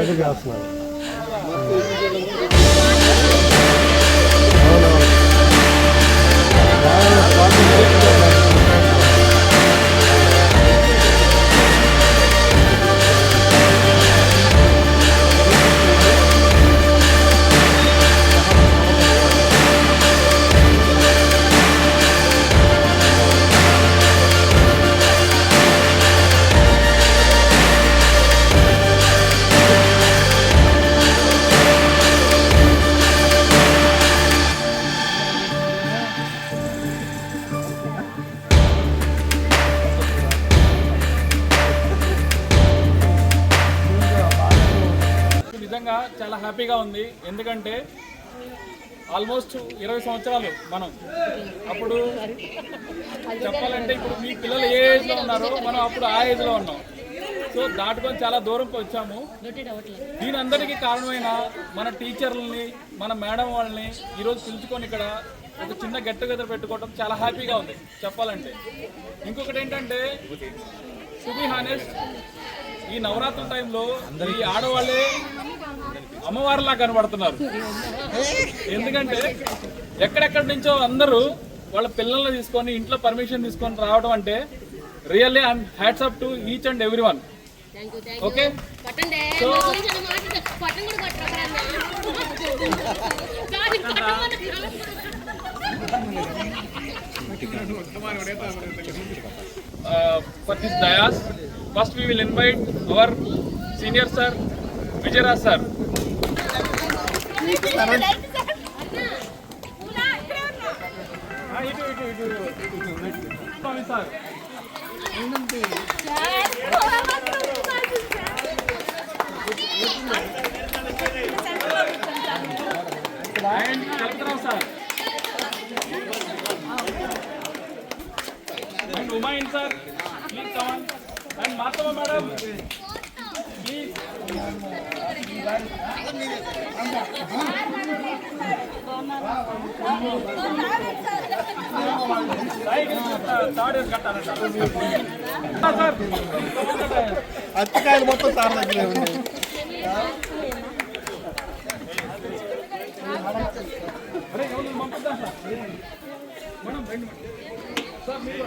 చేస్తున్నారు నిజంగా ఎందుకంటే ఆల్మోస్ట్ ఇరవై సంవత్సరాలు మనం. అప్పుడు చెప్పాలంటే ఇప్పుడు మీ పిల్లలు ఏ ఏజ్లో ఉన్నారో మనం అప్పుడు ఆ ఏజ్లో ఉన్నాం. సో దాటుకొని చాలా దూరం వచ్చాము. దీని అందరికీ కారణమైన మన టీచర్లని మన మేడం వాళ్ళని ఈరోజు పిలుచుకొని ఇక్కడ ఒక చిన్న గెట్ టుగెదర్ పెట్టుకోవడం చాలా హ్యాపీగా ఉంది చెప్పాలంటే. ఇంకొకటి ఏంటంటే టు బి హానెస్ట్ ఈ నవరాత్రుల టైంలో ఈ ఆడవాళ్ళే అమ్మవారిలా కనబడుతున్నారు. ఎందుకంటే ఎక్కడెక్కడి నుంచో అందరూ వాళ్ళ పిల్లల్ని తీసుకొని ఇంట్లో పర్మిషన్ తీసుకొని రావడం అంటే really I'm hats up to each and every one okay? కొట్టండి మా గురించి అన్న మాట కొట్టం కూడా కొట్టరు దాని for this dais first we will invite our senior sir Vijayaraj sir ఇటు ఇటు ఇటు ఇటు Swami sir and collector sir and ఉమాయిన్ sir please come on and Mathamma madam please third year కట్టాలంట sir అత్తికాయలు మొత్తం సార్ దగ్గరే ఎవరు పంపిద్దాం సార్ మేడం రండి. సార్ మీరు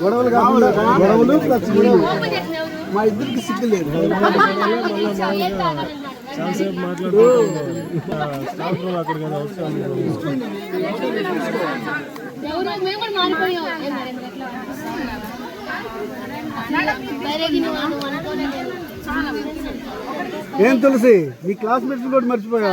గొడవలు కాకుండా గొడవలు ప్లస్ మా ఇద్దరికి సిగ్గు లేదు ఏం కావాలన్నమాట ఎవరు మేము ఏం తులసి? మీ క్లాస్మేట్స్ కూడా మర్చిపోయా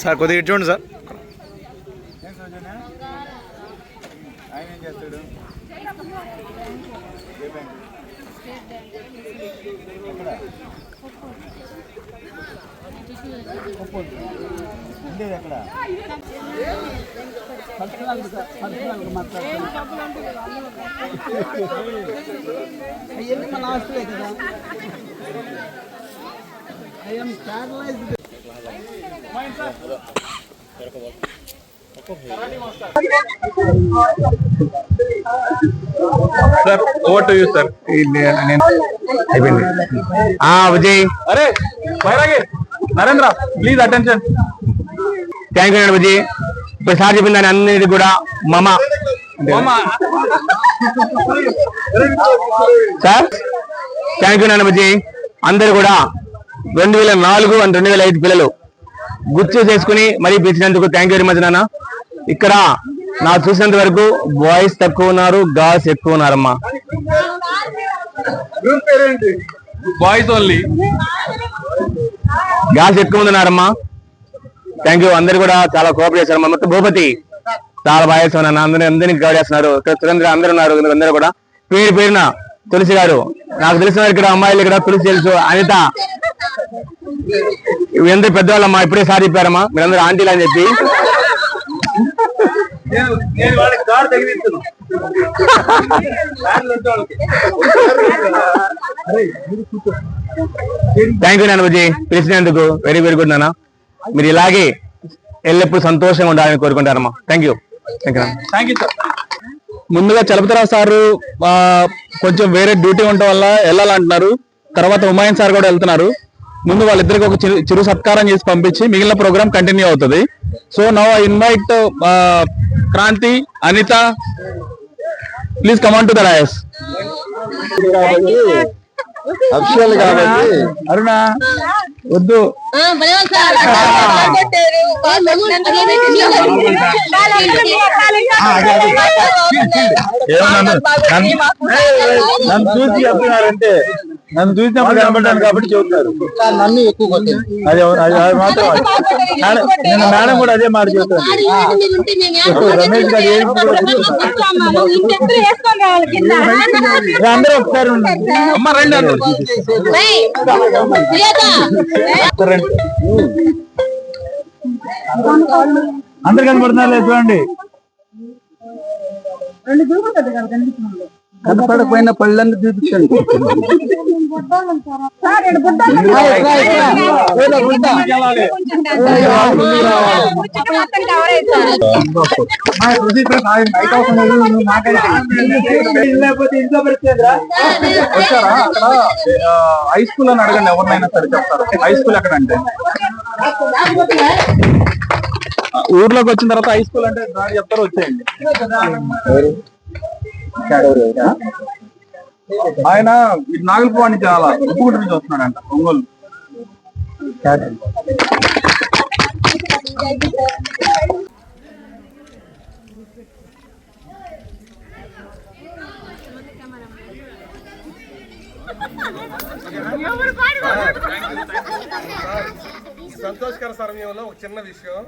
సార్ కొద్దిగా ఇటు చూడండి సార్. ఆయన ఏం చేస్తాడు? ఉండేది ఎక్కడ అవన్నీ మన కదా I'm paralysed sir over to you sir అయిపోయింది. ఆ విజయ్. అరే Bairagi Narendra please attention thank you Vijay. ఇప్పుడు సార్ చెప్పిన దాని అన్నిటి కూడా మమ. సార్ థ్యాంక్ యూ నాన్న విజయ్. అందరు కూడా రెండు వేల నాలుగు అండ్ రెండు వేల ఐదు పిల్లలు గుర్తు చేసుకుని మరీ పిలిచినందుకు థ్యాంక్ యూ వెరీ మచ్ నాన్న. ఇక్కడ నాకు చూసినంత వరకు బాయ్స్ తక్కువ ఉన్నారు గర్ల్స్ ఎక్కువ ఉన్నారమ్మా. బాయ్స్ ఓన్లీ గ్యాస్ ఎక్కువ మంది ఉన్నారమ్మా థ్యాంక్ యూ అందరు కూడా చాలా కోఆపరేట్ చేశారమ్మా మొత్తం భూపతి చాలా బాగా చేస్తున్నారు అందరూ అందరినీ గైడ్ చేస్తున్నారు. ఇక్కడ సురేంద్ర అందరూ ఉన్నారు. అందరూ కూడా. పేరు పేరున తులసి గారు. నాకు తెలిసిన వారు ఇక్కడ అమ్మాయిలు ఇక్కడ తులసి తెలుసు. అనిత. వీళ్ళందరూ పెద్దవాళ్ళమ్మా. ఇప్పుడే సార్ చెప్పారమ్మా. మీరందరూ ఆంటీలు అని చెప్పి. నేను వాళ్ళకి కారు తగిలిస్తున్నాను థ్యాంక్ యూ నాన్నబుజీ పిలిచినందుకు వెరీ వెరీ గుడ్ నాన్న. మీరు ఇలాగే ఎల్లప్పుడూ సంతోషంగా ఉండాలని కోరుకుంటారమ్మా. Thank you thank you sir ముందుగా చలపతిరావు సారు కొంచెం వేరే డ్యూటీ ఉండటం వల్ల వెళ్ళాలంటున్నారు. తర్వాత ఉమాయన్ సార్ కూడా వెళ్తున్నారు. ముందు వాళ్ళిద్దరికి ఒక చిరు చిరు సత్కారం చేసి పంపించి మిగిలిన ప్రోగ్రామ్ కంటిన్యూ అవుతుంది. So now I invite Kranthi Anitha please come on to the official కాబట్టి. అరుణ వద్దు. నన్ను చూసి చెప్తున్నారంటే నన్ను చూసినప్పుడు కనబడ్డాను కాబట్టి చెబుతున్నారు. నన్ను ఎక్కువ కొట్టింది అది మాత్రం మేడం- కూడా అదే మాట చెప్తాను రమేష్ గారు ఏం అందరూ ఒకసారి ఉండండి. అమ్మ రండి అందరూ. అందరు కనబడుతున్నారు చూడండి. కనపడకపోయిన పళ్ళన్ని చూపించండి వచ్చారా అక్కడ హై స్కూల్ అని అడగండి ఎవరినైనా సరే చెప్తారు హై స్కూల్ ఎక్కడ అంటే ఊర్లోకి వచ్చిన తర్వాత హై స్కూల్ అంటే దాని చెప్తారు వచ్చేయండి. ఆయన ఇటు నాగల్పూర్ నుంచి చాలా ఉప్పుగుంట నుంచి వస్తున్నాడంట ఒంగోలు. సంతోషకర సమయంలో ఒక చిన్న విషయం.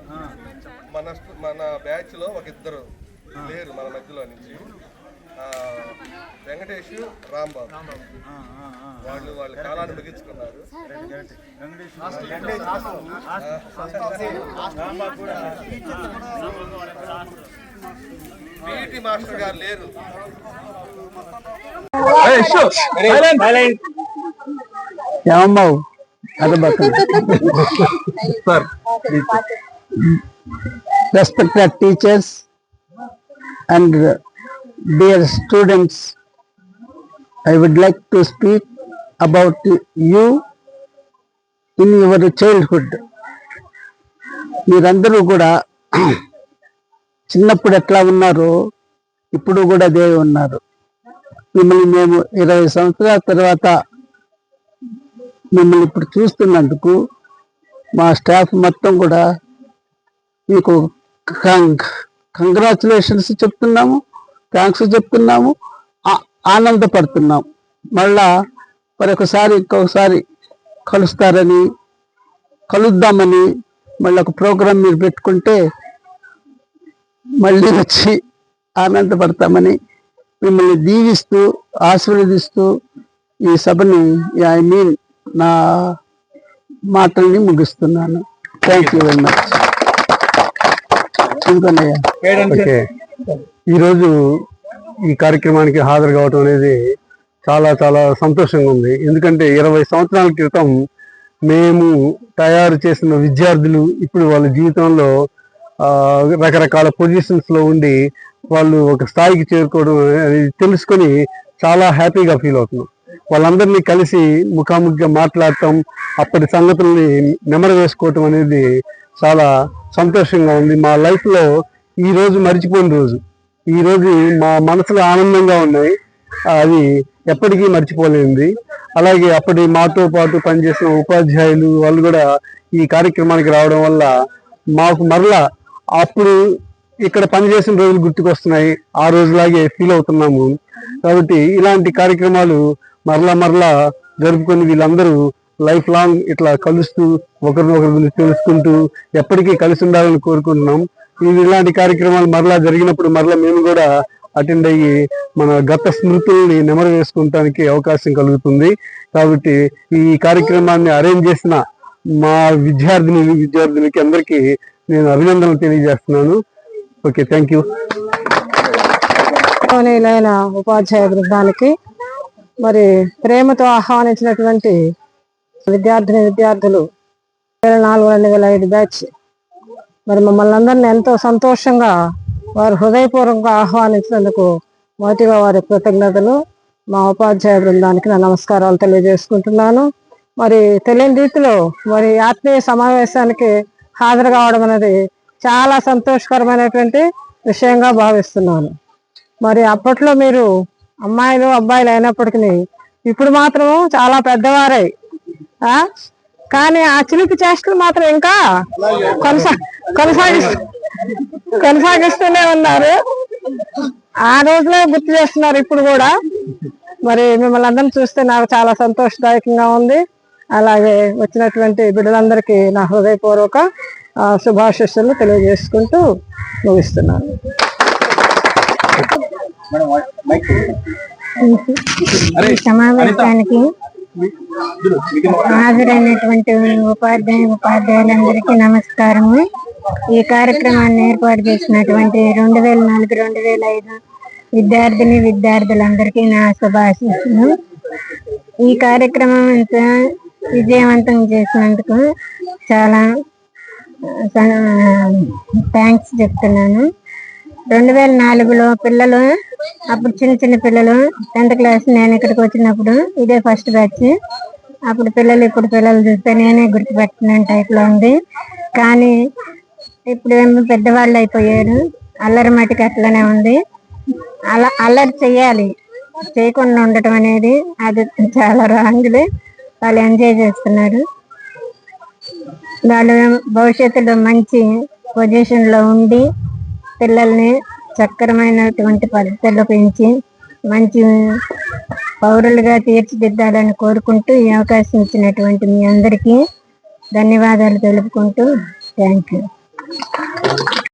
మన మన బ్యాచ్లో ఒక ఇద్దరు లేరు మన మధ్యలో నుంచి. వెంకటేష్ రాంబాబు. వాళ్ళు వాళ్ళ కాలాన్ని ముగించుకున్నారు. పీటీ మాస్టర్ గారు లేరు. ఏమమ్మావు అదే teachers and dear students, I would like to speak about you in your childhood. మీరందరూ కూడా చిన్నప్పుడు ఎట్లా ఉన్నారో ఇప్పుడు కూడా అదే ఉన్నారు మిమ్మల్ని మేము ఇరవై సంవత్సరాల తర్వాత మిమ్మల్ని ఇప్పుడు చూస్తున్నందుకు మా స్టాఫ్ మొత్తం కూడా మీకు కంగ్రాచులేషన్స్ చెప్తున్నాము థ్యాంక్స్ చెప్తున్నాము. ఆ- ఆనందపడుతున్నాం. మళ్ళా మరొకసారి ఇంకొకసారి కలుస్తారని కలుద్దామని మళ్ళీ ఒక ప్రోగ్రాం మీరు పెట్టుకుంటే మళ్ళీ వచ్చి ఆనందపడతామని మిమ్మల్ని దీవిస్తూ ఆశీర్వదిస్తూ ఈ సభని ఐ మీన్ నా మాటల్ని ముగిస్తున్నాను. థ్యాంక్ యూ వెరీ మచ్ ఇంకొన్నయ్యా ఓకే ఈరోజు ఈ కార్యక్రమానికి హాజరు కావటం అనేది చాలా చాలా సంతోషంగా ఉంది. ఎందుకంటే ఇరవై సంవత్సరాల క్రితం మేము తయారు చేసిన విద్యార్థులు ఇప్పుడు వాళ్ళ జీవితంలో రకరకాల పొజిషన్స్లో ఉండి వాళ్ళు ఒక స్థాయికి చేరుకోవడం అనేది తెలుసుకొని చాలా హ్యాపీగా ఫీల్ అవుతున్నాం. వాళ్ళందరినీ కలిసి ముఖాముఖిగా మాట్లాడటం అప్పటి సంగతుల్ని నెమరు వేసుకోవటం అనేది చాలా సంతోషంగా ఉంది. మా లైఫ్లో ఈ రోజు మర్చిపోయిన రోజు. ఈ రోజు మా మనసులో ఆనందంగా ఉన్నాయి. అది ఎప్పటికీ మర్చిపోలేనిది. అలాగే అప్పటి మాతో పాటు పనిచేసిన ఉపాధ్యాయులు వాళ్ళు కూడా ఈ కార్యక్రమానికి రావడం వల్ల మాకు మరలా అప్పుడు ఇక్కడ పనిచేసిన రోజులు గుర్తుకొస్తున్నాయి. ఆ రోజులాగే ఫీల్ అవుతున్నాము. కాబట్టి ఇలాంటి కార్యక్రమాలు మరలా మరలా జరుపుకొని వీళ్ళందరూ లైఫ్ లాంగ్ ఇట్లా కలుస్తూ ఒకరినొకరి గురించి తెలుసుకుంటూ ఎప్పటికీ కలిసి ఉండాలని కోరుకుంటున్నాం. ఇలాంటి కార్యక్రమాలు మరలా జరిగినప్పుడు మరలా మేము కూడా అటెండ్ అయ్యి మన గత స్మృతుల్ని నెమరు వేసుకుంటానికి అవకాశం కలుగుతుంది. కాబట్టి ఈ కార్యక్రమాన్ని అరేంజ్ చేసిన మా విద్యార్థిని విద్యార్థులకి అందరికీ నేను అభినందనలు తెలియజేస్తున్నాను. Okay thank you. ఉపాధ్యాయ బృందానికి మరి ప్రేమతో ఆహ్వానించినటువంటి విద్యార్థిని విద్యార్థులు వేల నాలుగు రెండు వేల ఐదు బ్యాచ్ మరి మమ్మల్ని అందరినీ ఎంతో సంతోషంగా వారు హృదయపూర్వకంగా ఆహ్వానించినందుకు మొదటిగా వారి కృతజ్ఞతలు. మా ఉపాధ్యాయ బృందానికి నా నమస్కారాలు తెలియజేసుకుంటున్నాను. మరి తెలియని రీతిలో మరి ఆత్మీయ సమావేశానికి హాజరు కావడం అనేది చాలా సంతోషకరమైనటువంటి విషయంగా భావిస్తున్నాను. మరి అప్పట్లో మీరు అమ్మాయిలు అబ్బాయిలు అయినప్పటికీ ఇప్పుడు మాత్రం చాలా పెద్దవారై కానీ ఆ చిలిపి చేష్టలు మాత్రం ఇంకా కొనసా కొనసాగిస్తూ కొనసాగిస్తూనే ఉన్నారు. ఆ రోజులే గుర్తు చేస్తున్నారు ఇప్పుడు కూడా. మరి మిమ్మల్ని అందరిని చూస్తే నాకు చాలా సంతోషదాయకంగా ఉంది. అలాగే వచ్చినటువంటి బిడ్డలందరికీ నా హృదయపూర్వక ఆ, శుభాశిస్సులు తెలియజేసుకుంటూ ముగిస్తున్నాను. సమావేశానికి హాజరైనటువంటి ఉపాధ్యాయ ఉపాధ్యాయులందరికీ నమస్కారము. ఈ కార్యక్రమాన్ని ఏర్పాటు చేసినటువంటి రెండు వేల నాలుగు రెండు వేల ఐదు విద్యార్థిని విద్యార్థులందరికీ నా శుభాశిస్తును ఈ కార్యక్రమం అంతా విజయవంతం చేసినందుకు చాలా థ్యాంక్స్ చెప్తున్నాను. రెండు వేల నాలుగులో పిల్లలు అప్పుడు చిన్న చిన్న పిల్లలు టెన్త్ క్లాస్ నేను ఇక్కడికి వచ్చినప్పుడు ఇదే ఫస్ట్ బ్యాచ్ అప్పుడు పిల్లలు ఇప్పుడు పిల్లలు చూస్తే నేనే గుర్తుపెట్టిన టైప్లో ఉంది. కానీ ఇప్పుడు ఏమో పెద్దవాళ్ళు అయిపోయారు. అల్లరి మటుకు అట్లనే ఉంది. అలా అల్లరి చెయ్యాలి. చేయకుండా ఉండటం అనేది అది చాలా రాంగ్లే వాళ్ళు ఎంజాయ్ చేస్తున్నారు. వాళ్ళు భవిష్యత్తులో మంచి పొజిషన్లో ఉండి పిల్లల్ని చక్కరమైనటువంటి పద్ధతిలో పెంచి మంచి పౌరులుగా తీర్చిదిద్దాలని కోరుకుంటూ ఈ అవకాశం ఇచ్చినటువంటి మీ అందరికీ ధన్యవాదాలు తెలుపుకుంటూ థ్యాంక్ యూ.